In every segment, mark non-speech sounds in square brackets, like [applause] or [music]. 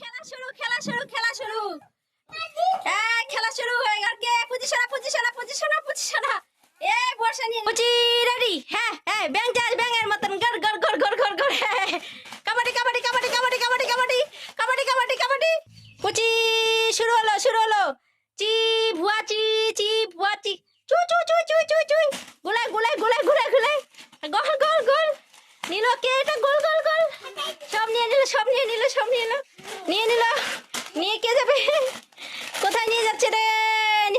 খেলা শুরু খেলা শুরু খেলা শুরু। হ্যাঁ খেলা শুরু হয়ে গেল। কে? পজিশনা পজিশনা পজিশনা পজিশনা এ, বর্ষা নিয়ে পুচি রেডি হ্যাঁ হ্যাঁ ব্যাং যাস ব্যাঙের মতন। গর গর গর গর গর গর কাবাডি কাবাডি কাবাডি কাবাডি কাবাডি কাবাডি। কাবাডি কাবাডি কাবাডি। পুচি শুরু হলো শুরু হলো। চি, ভুয়া, চি চি, ভুয়া, চি। চু চু চু চু চু চুই। গুলাই গুলাই গুলাই গুলাই গুলাই গোল গোল গোল। নিল কে? গোল গোল গোল। সব নিয়ে নিল, সব নিয়ে নিল, সব নিয়ে নিল। নিয়ে নিল নিয়ে কে যাবে? কোথায় নিয়ে যাচ্ছে রে?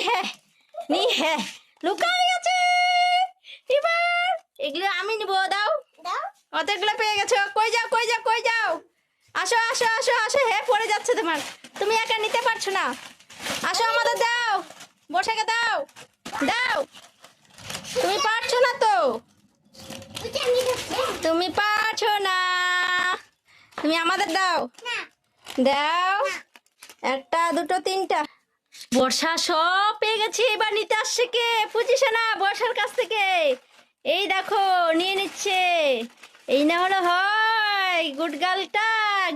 হ্যাঁ নিয়ে হ্যাঁ লুকাই গেছে। এবার এগুলো আমি নিবো দাও। অতগুলো পেয়ে গেছো। কই যাও কই যাও কই যাও? আসো আসো আসো আসো। হে পড়ে যাচ্ছে তোমার। তুমি একা নিতে পারছ না। আসো আমাদের দাও। বসাকে দাও? দাও। তুমি পারছ না তো? তুমি পারছ না। তুমি আমাদের দাও। দাও। একটা দুটো তিনটা। বর্ষা সব পেয়ে গেছে এবার নিতে আসছে কে? বুঝিস না বর্ষার কাছ থেকে। এই দেখো নিয়ে নিচ্ছে। এই না হলো হয় গুড গার্লটা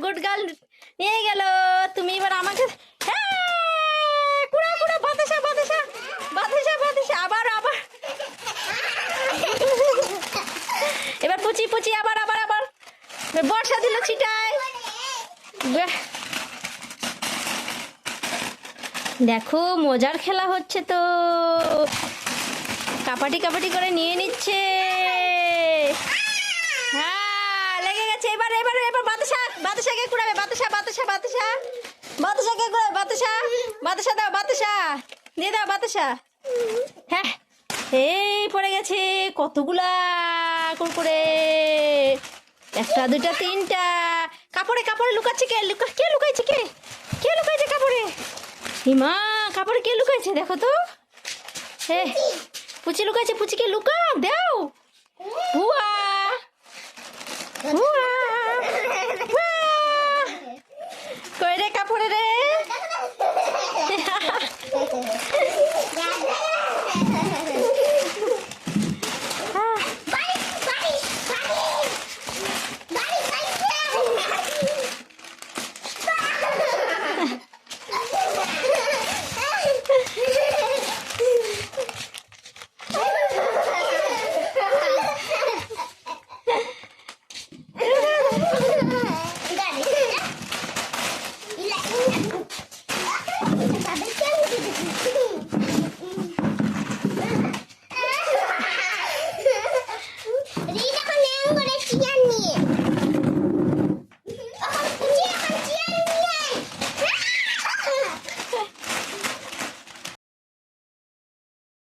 গুড গার্ল নিয়ে গেল। তুমি এবার আমাকে হ্যাঁ, কুড়া কুড়া বাতাসা বাতাসা বাতাসা বাতাসা আবার আবার। এবার পুচি পুচি আবার আবার আবার। বর্ষা দিল ছিটায়। দেখো, মজার খেলা হচ্ছে তো। কাপাটি কাপাটি করে নিয়ে নিচ্ছে। হ্যাঁ লেগে গেছে। এবার এবার এবার বাতাসা বাতাসাকে কুড়াবে। বাতাসা বাতাসা বাতাসা বাতাসাকে কুড়াবে। বাতাসা বাতাসা দাও বাতাসা দিয়ে দাও বাতাসা হ্যাঁ এই পড়ে গেছে কতগুলা কুরকুরে একটা দুটা তিনটা। কাপড়ে কাপড়ে লুকাচ্ছে কে? লুকা কে লুকাইছে কে? কে লুকাইছে কাপড়ে? হিমা কাপড়ে কে লুকাইছে? দেখো তো। হে পুচি লুকাইছে পুচিকে লুকা দাও। ভুয়া ভুয়া। কই রে কাপড়ে রে? [laughs] [laughs]